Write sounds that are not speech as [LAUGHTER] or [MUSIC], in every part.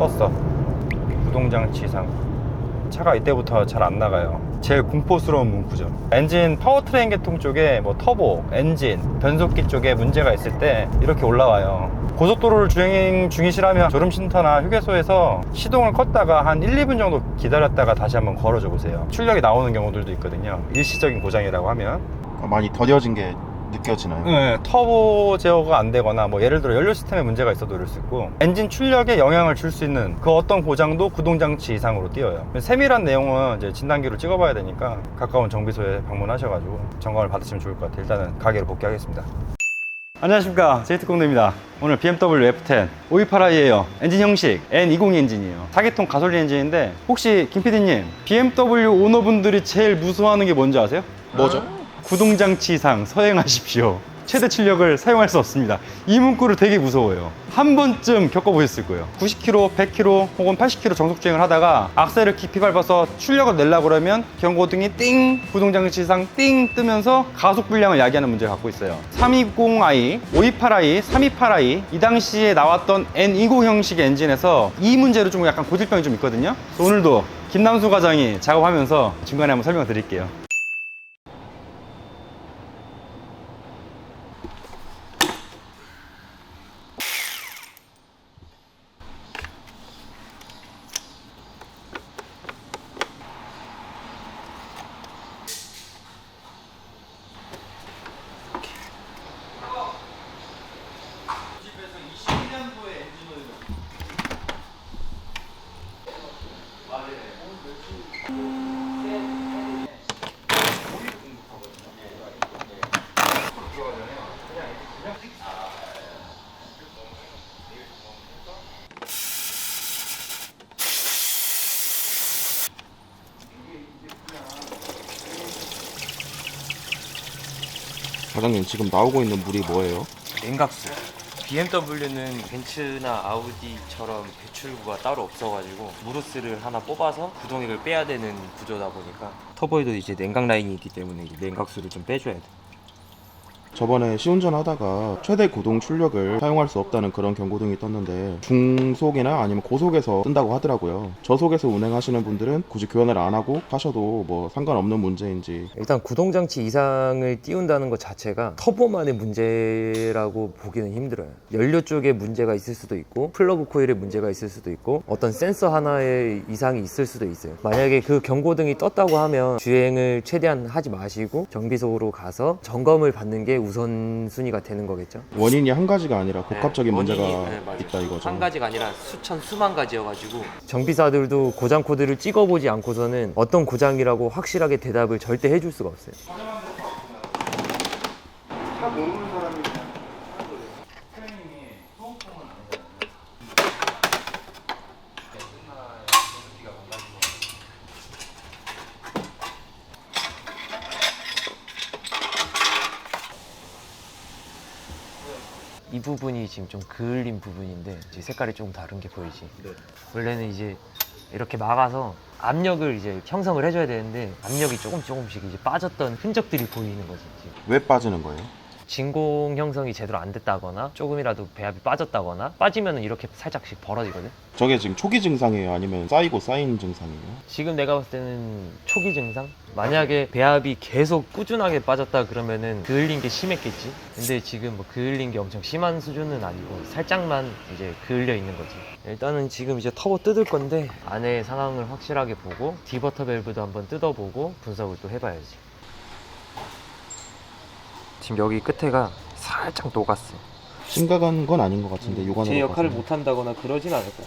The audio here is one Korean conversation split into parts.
떴어. 구동장치 이상. 차가 이때부터 잘 안 나가요. 제일 공포스러운 문구죠. 엔진 파워트레인 계통 쪽에 뭐 터보, 엔진, 변속기 쪽에 문제가 있을 때 이렇게 올라와요. 고속도로를 주행 중이시라면 졸음 쉼터나 휴게소에서 시동을 껐다가 한 1, 2분 정도 기다렸다가 다시 한번 걸어줘 보세요. 출력이 나오는 경우들도 있거든요. 일시적인 고장이라고 하면. 많이 더뎌진 게 느껴지나요? 네, 터보 제어가 안 되거나 뭐 예를 들어 연료 시스템에 문제가 있어도 그럴 수 있고 엔진 출력에 영향을 줄 수 있는 그 어떤 고장도 구동장치 이상으로 띄어요. 세밀한 내용은 이제 진단기로 찍어봐야 되니까 가까운 정비소에 방문하셔가지고 점검을 받으시면 좋을 것 같아요. 일단은 가게로 복귀하겠습니다. 안녕하십니까. 제이트공대입니다. 오늘 BMW F10 528i에요. 엔진 형식 N20 엔진이에요. 4기통 가솔린 엔진인데 혹시 김PD님 BMW 오너분들이 제일 무서워하는 게 뭔지 아세요? 뭐죠? 구동장치 이상 서행하십시오. 최대 출력을 사용할 수 없습니다. 이 문구를 되게 무서워요. 한 번쯤 겪어보셨을 거예요. 90km, 100km 혹은 80km 정속 주행을 하다가 악셀을 깊이 밟아서 출력을 내려고 그러면 경고등이 띵, 구동장치 이상 띵 뜨면서 가속 불량을 야기하는 문제를 갖고 있어요. 320i, 528i, 328i 이 당시에 나왔던 N20 형식의 엔진에서 이 문제로 좀 약간 고질병이 좀 있거든요. 오늘도 김남수 과장이 작업하면서 중간에 한번 설명 드릴게요. 과장님 지금 나오고 있는 물이 뭐예요? 냉각수. BMW는 벤츠나 아우디처럼 배출구가 따로 없어가지고 무르스를 하나 뽑아서 구동액을 빼야 되는 구조다 보니까 터보에도 이제 냉각 라인이 있기 때문에 냉각수를 좀 빼줘야 돼. 저번에 시운전 하다가 최대 고동 출력을 사용할 수 없다는 그런 경고등이 떴는데 중속이나 아니면 고속에서 뜬다고 하더라고요. 저속에서 운행하시는 분들은 굳이 교환을 안 하고 하셔도 뭐 상관없는 문제인지 일단 구동장치 이상을 띄운다는 것 자체가 터보만의 문제라고 보기는 힘들어요. 연료 쪽에 문제가 있을 수도 있고 플러그 코일에 문제가 있을 수도 있고 어떤 센서 하나에 이상이 있을 수도 있어요. 만약에 그 경고등이 떴다고 하면 주행을 최대한 하지 마시고 정비소로 가서 점검을 받는 게 우선순위가 되는 거겠죠. 원인이 한 가지가 아니라 복합적인 네, 문제가 원인이, 네, 맞아요. 있다 이거죠. 한 가지가 아니라 수천 수만 가지여가지고 정비사들도 고장 코드를 찍어보지 않고서는 어떤 고장이라고 확실하게 대답을 절대 해줄 수가 없어요. 이 부분이 지금 좀 그을린 부분인데 이제 색깔이 조금 다른 게 보이지. 원래는 이제 이렇게 막아서 압력을 이제 형성을 해줘야 되는데 압력이 조금 조금씩 이제 빠졌던 흔적들이 보이는 거지. 지금. 왜 빠지는 거예요? 진공 형성이 제대로 안 됐다거나 조금이라도 배합이 빠졌다거나 빠지면 이렇게 살짝씩 벌어지거든. 저게 지금 초기 증상이에요? 아니면 쌓이고 쌓인 증상이에요? 지금 내가 봤을 때는 초기 증상? 만약에 배합이 계속 꾸준하게 빠졌다 그러면은 그을린 게 심했겠지. 근데 지금 뭐 그을린 게 엄청 심한 수준은 아니고 살짝만 이제 그을려 있는 거지. 일단은 지금 이제 터보 뜯을 건데 안에 상황을 확실하게 보고 디버터 밸브도 한번 뜯어보고 분석을 또 해봐야지. 지금 여기 끝에가 살짝 녹았어. 심각한 건 아닌 것 같은데 육안으로 제 역할을. 못 한다거나 그러진 않을 거야.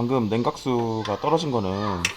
방금 냉각수가 떨어진 거는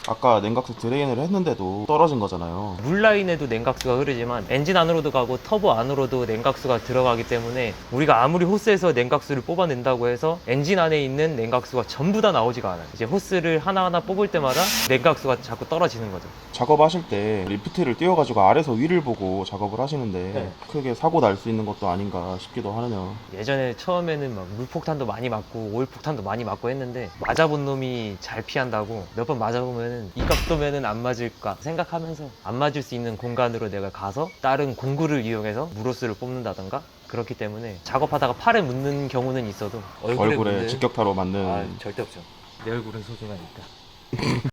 아까 냉각수 드레인을 했는데도 떨어진 거잖아요. 물 라인에도 냉각수가 흐르지만 엔진 안으로도 가고 터보 안으로도 냉각수가 들어가기 때문에 우리가 아무리 호스에서 냉각수를 뽑아낸다고 해서 엔진 안에 있는 냉각수가 전부 다 나오지가 않아요. 이제 호스를 하나하나 뽑을 때마다 냉각수가 자꾸 떨어지는 거죠. 작업하실 때 리프트를 띄워가지고 아래서 위를 보고 작업을 하시는데 네. 크게 사고 날 수 있는 것도 아닌가 싶기도 하네요. 예전에 처음에는 막 물폭탄도 많이 맞고 오일폭탄도 많이 맞고 했는데 맞아본 놈이 잘 피한다고 몇 번 맞아보면은 이 각도면은 안 맞을까 생각하면서 안 맞을 수 있는 공간으로 내가 가서 다른 공구를 이용해서 무로스를 뽑는다던가 그렇기 때문에 작업하다가 팔에 묻는 경우는 있어도 얼굴에, 얼굴에 묻는- 직격타로 맞는 아, 절대 없죠. 내 얼굴은 소중하니까 [LAUGHS]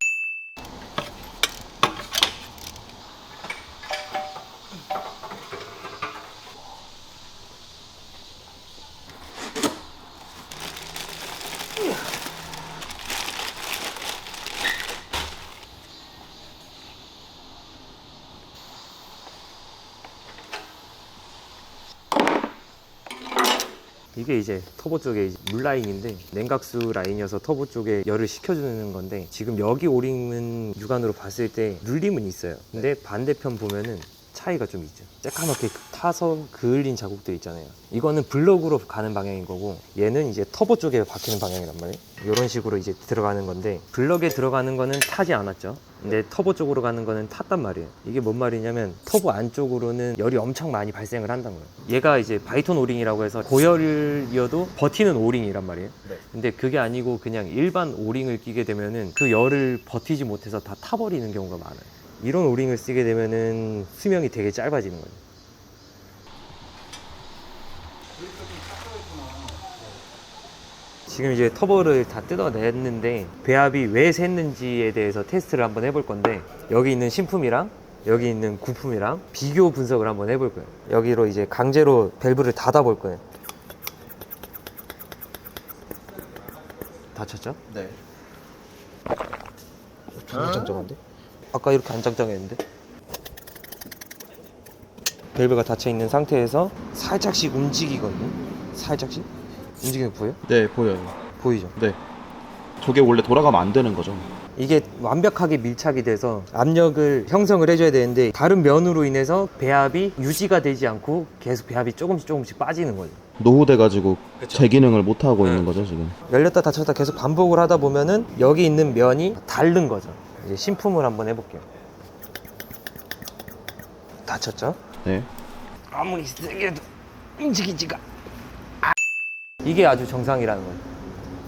이게 이제 터보 쪽에 물 라인인데 냉각수 라인이어서 터보 쪽에 열을 식혀주는 건데 지금 여기 오링은 육안으로 봤을 때 눌림은 있어요. 근데 반대편 보면은 차이가 좀 있죠. 새까맣게 타서 그을린 자국들 있잖아요. 이거는 블럭으로 가는 방향인 거고 얘는 이제 터보 쪽에 박히는 방향이란 말이에요. 이런 식으로 이제 들어가는 건데 블럭에 들어가는 거는 타지 않았죠. 근데 터보 쪽으로 가는 거는 탔단 말이에요. 이게 뭔 말이냐면 터보 안쪽으로는 열이 엄청 많이 발생을 한다는 거예요. 얘가 이제 바이톤 오링이라고 해서 고열이어도 버티는 오링이란 말이에요. 근데 그게 아니고 그냥 일반 오링을 끼게 되면은 그 열을 버티지 못해서 다 타버리는 경우가 많아요. 이런 오링을 쓰게 되면은 수명이 되게 짧아지는 거예요. 지금 이제 터보를 다 뜯어냈는데 배합이 왜 샜는지에 대해서 테스트를 한번 해볼 건데 여기 있는 신품이랑 여기 있는 구품이랑 비교 분석을 한번 해볼 거예요. 여기로 이제 강제로 밸브를 닫아 볼 거예요. 닫혔죠? 네. 존나 짱짱한데? 아까 이렇게 안 짱짱했는데? 밸브가 닫혀 있는 상태에서 살짝씩 움직이거든요. 살짝씩 움직이는 거 보여? 네 보여요. 보이죠? 네. 저게 원래 돌아가면 안 되는 거죠. 이게 완벽하게 밀착이 돼서 압력을 형성을 해줘야 되는데 다른 면으로 인해서 배합이 유지가 되지 않고 계속 배합이 조금씩 조금씩 빠지는 거죠. 노후돼가지고 제 기능을 못 하고 네. 있는 거죠 지금. 열렸다 닫혔다 계속 반복을 하다 보면은 여기 있는 면이 다른 거죠. 이제 신품을 한번 해볼게요. 닫혔죠? 네. 아무리 세게 해도 움직이지가 아. 이게 아주 정상이라는 거예요.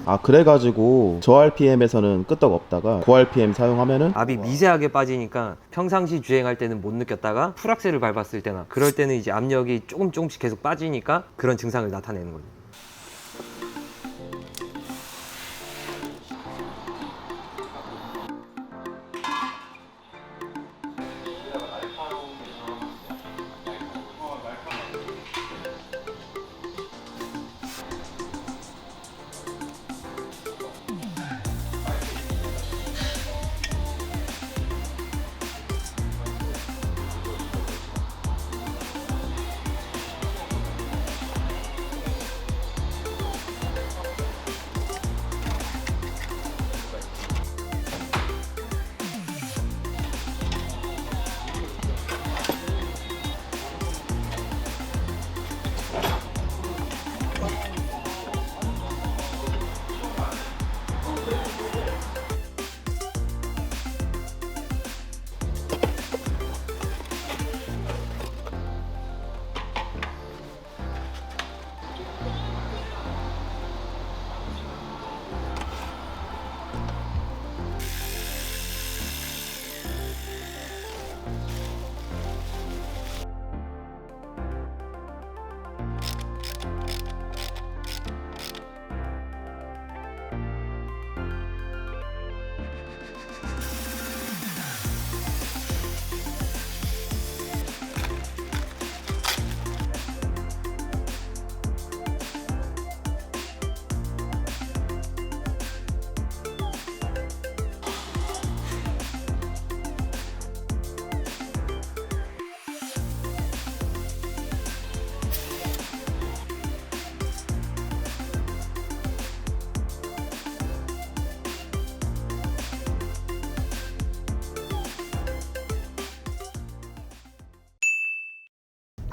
아 그래가지고 저 RPM에서는 끄떡 없다가 고 RPM 사용하면은 압이 미세하게 빠지니까 평상시 주행할 때는 못 느꼈다가 풀악셀을 밟았을 때나 그럴 때는 이제 압력이 조금 조금씩 계속 빠지니까 그런 증상을 나타내는 거예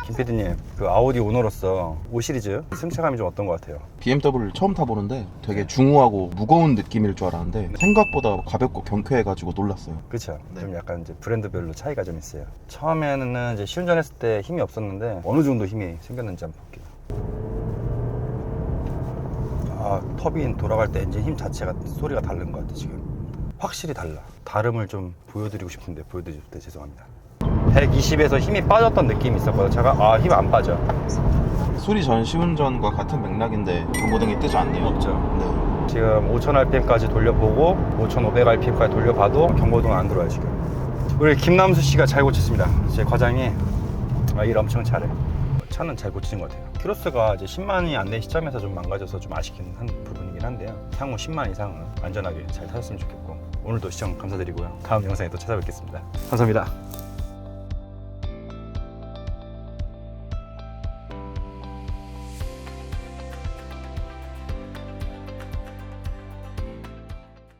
김 PD님, 그 아우디 오너로서 5 시리즈 승차감이 좀 어떤 것 같아요? BMW를 처음 타보는데 되게 중후하고 무거운 느낌일 줄 알았는데 생각보다 가볍고 경쾌해가지고 놀랐어요. 그렇죠. 네. 좀 약간 이제 브랜드별로 차이가 좀 있어요. 처음에는 이제 시운전했을 때 힘이 없었는데 어느 정도 힘이 생겼는지 한번 볼게요. 아, 터빈 돌아갈 때 엔진 힘 자체가 소리가 다른 것 같아 지금. 확실히 달라. 다름을 좀 보여드리고 싶은데 보여드릴 때 죄송합니다. 120에서 힘이 빠졌던 느낌이 있었거든요. 차가 아 힘 안 빠져. 소리 전 시운전과 같은 맥락인데 경고등이 뜨지 않네요. 없죠. 네. 지금 5000rpm까지 돌려보고 5500rpm까지 돌려봐도 경고등 안 들어와요 지금 우리 김남수 씨가 잘 고쳤습니다 제 과장이 아, 일 엄청 잘해 차는 잘 고치는 것 같아요 키로스가 이제 10만이 안 된 시점에서 좀 망가져서 좀 아쉽긴 한 부분이긴 한데요 향후 10만 이상은 안전하게 잘 타셨으면 좋겠고 오늘도 시청 감사드리고요 다음 영상에 또 찾아뵙겠습니다 감사합니다